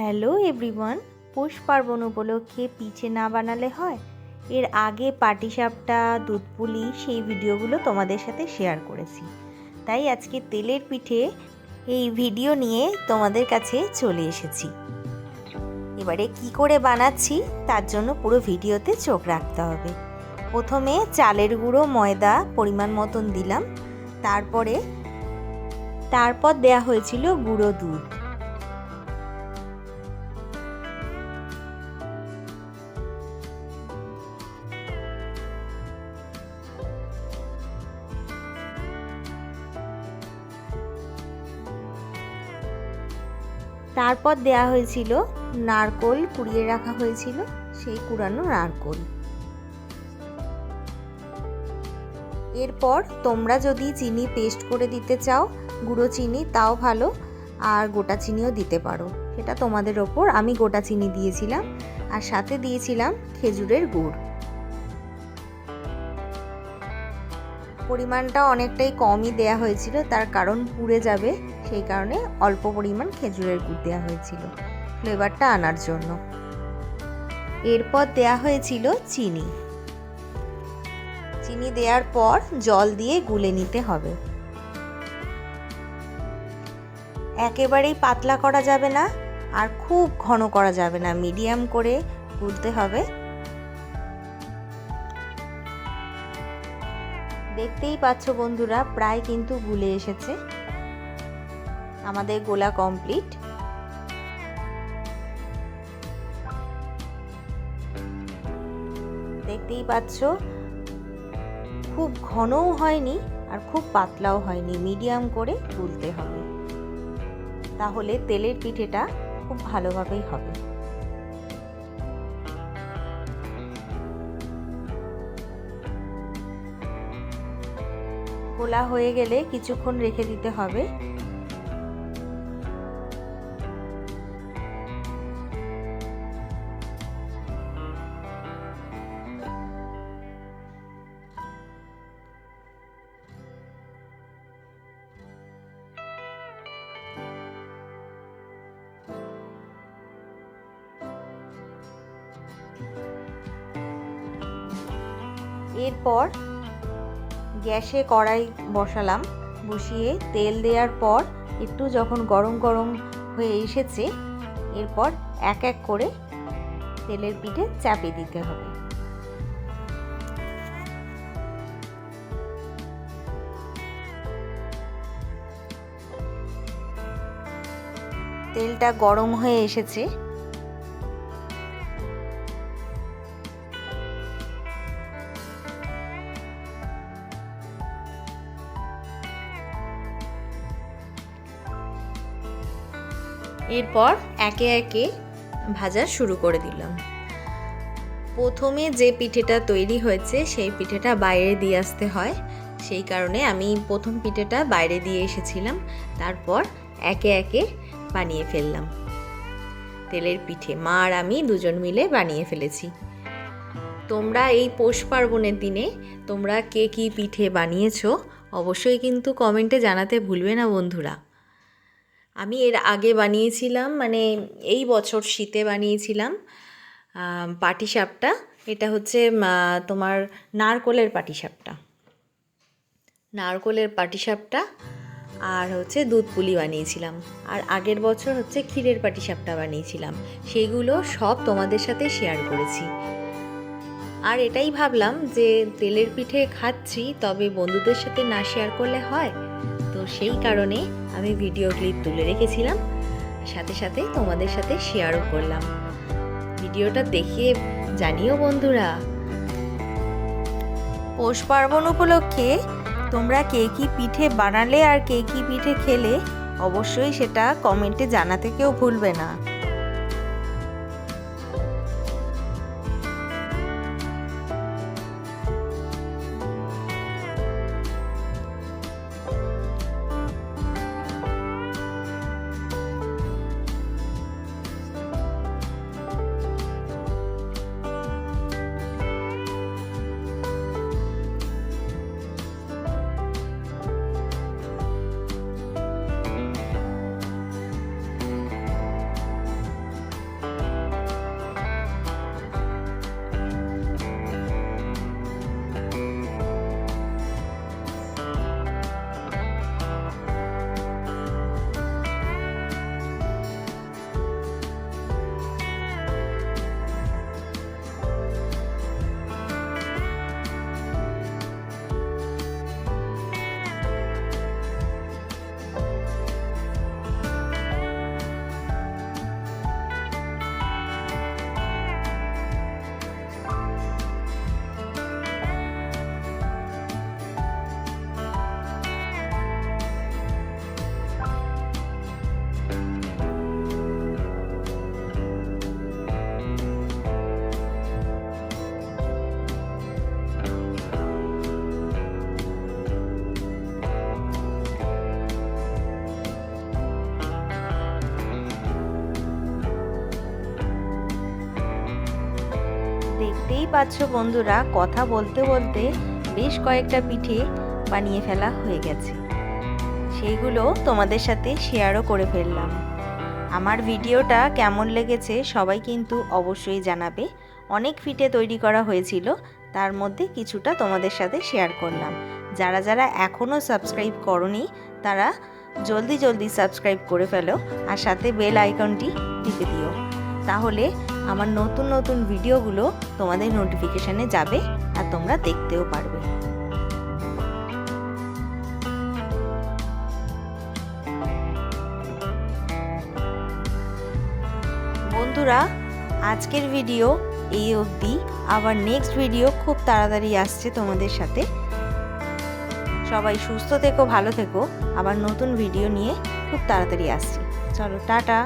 Hello everyone, পৌষ পার্বণ উপলক্ষে পিঠে না বানালে হয়? এর আগে পাটিসাপটা দুধ পুলি, সেই ভিডিওগুলো তোমাদের সাথে শেয়ার করেছি। তাই আজকে তেলের পিঠে এই ভিডিও নিয়ে তোমাদের কাছে চলে এসেছি। এবারে কি করে বানাচ্ছি তার জন্য পুরো ভিডিওতে চোখ রাখতে হবে। প্রথমে চালের গুঁড়ো, ময়দা পরিমাণ মতন দিলাম। তারপরে, তারপর দেয়া হয়েছিল গুঁড়ো দুধ। তারপর দেয়া হয়েছিল নারকোল কুড়িয়ে রাখা হয়েছিল সেই কুড়ানো নারকোল। এরপর তোমরা যদি চিনি পেস্ট করে দিতে চাও, গুঁড়ো চিনি তাও ভালো, আর গোটা চিনিও দিতে পারো। সেটা তোমাদের ওপর আমি গোটা চিনি দিয়েছিলাম, আর সাথে দিয়েছিলাম খেজুরের গুড়। পরিমাণটা অনেকটাই কমই দেয়া হয়েছিল, তার কারণ পুড়ে যাবে। সেই কারণে অল্প পরিমাণ খেজুরের গুড় দেওয়া হয়েছিল ফ্লেভারটা আনার জন্য। এরপর দেয়া হয়েছিল চিনি। চিনি দেওয়ার পর জল দিয়ে গুলে নিতে হবে। একেবারেই পাতলা করা যাবে না আর খুব ঘন করা যাবে না, মিডিয়াম করে গুলতে হবে। দেখতেই পাচ্ছ বন্ধুরা, প্রায় কিন্তু গুলে এসেছে। আমাদের গোলা কমপ্লিট দেখতেই পাচ্ছ, খুব ঘনও হয়নি আর খুব পাতলাও হয়নি মিডিয়াম করে তুলতে হবে। তাহলে তেলের পিঠেটা খুব ভালোভাবেই হবে। গোলা হয়ে গেলে কিছুক্ষণ রেখে দিতে হবে। এরপর গ্যাসে কড়াই বসালাম। বসিয়ে তেল দেওয়ার পর একটু যখন গরম গরম হয়ে এসেছে, এরপর এক এক করে তেলের পিঠে চাপিয়ে দিতে হবে। তেলটা গরম হয়ে এসেছে। এরপর একে একে ভাজা শুরু করে দিলাম। প্রথমে যে পিঠেটা তৈরি হয়েছে, সেই পিঠেটা বাইরে দিয়ে আসতে হয়। সেই কারণে আমি প্রথম পিঠেটা বাইরে দিয়ে এসেছিলাম, তারপর একে একে বানিয়ে ফেললাম। তেলের পিঠে মা আর আমি দুজন মিলে বানিয়ে ফেলেছি। তোমরা এই পৌষ পার্বণের দিনে তোমরা কে কী পিঠে বানিয়েছো, অবশ্যই কিন্তু কমেন্টে জানাতে ভুলবে না বন্ধুরা। আমি এর আগে বানিয়েছিলাম মানে এই বছর শীতে বানিয়েছিলাম পাটিসাপটা। এটা হচ্ছে তোমার নারকোলের পাটিসাপটা। নারকোলের পাটিসাপটা আর হচ্ছে দুধ পুলি বানিয়েছিলাম। আর আগের বছর হচ্ছে ক্ষীরের পাটিসাপটা বানিয়েছিলাম। সেগুলো সব তোমাদের সাথে শেয়ার করেছি। আর এটাই ভাবলাম যে তেলের পিঠে খাচ্ছি, তবে বন্ধুদের সাথে না শেয়ার করলে হয়। তো সেই কারণে আমি ভিডিও ক্লিপ তুলে রেখেছিলাম। সাথে সাথে তোমাদের সাথে শেয়ারও করলাম। ভিডিওটা দেখে জানিও বন্ধুরা। পৌষ পার্বণ উপলক্ষে তোমরা কে কি পিঠে বানালে আর কে কি পিঠে খেলে, অবশ্যই সেটা কমেন্টে জানাতে কেউ ভুলবে না। দেখতেই পাচ্ছ বন্ধুরা, কথা বলতে বলতে বেশ কয়েকটা পিঠে বানিয়ে ফেলা হয়ে গেছে। সেইগুলো তোমাদের সাথে শেয়ারও করে ফেললাম। আমার ভিডিওটা কেমন লেগেছে সবাই কিন্তু অবশ্যই জানাবে। অনেক পিঠে তৈরি করা হয়েছিল, তার মধ্যে কিছুটা তোমাদের সাথে শেয়ার করলাম। যারা যারা এখনও সাবস্ক্রাইব করনি, তারা জলদি জলদি সাবস্ক্রাইব করে ফেলো আর সাথে বেল আইকনটি টিপে দিও। তাহলে আমার নতুন নতুন ভিডিওগুলো তোমাদের নোটিফিকেশানে যাবে আর তোমরা দেখতেও পারবে। বন্ধুরা, আজকের ভিডিও এই অবধি। আবার নেক্সট ভিডিও খুব তাড়াতাড়ি আসছে তোমাদের সাথে। সবাই সুস্থ থেকো, ভালো থেকো। আবার নতুন ভিডিও নিয়ে খুব তাড়াতাড়ি আসছি। চলো, টাটা।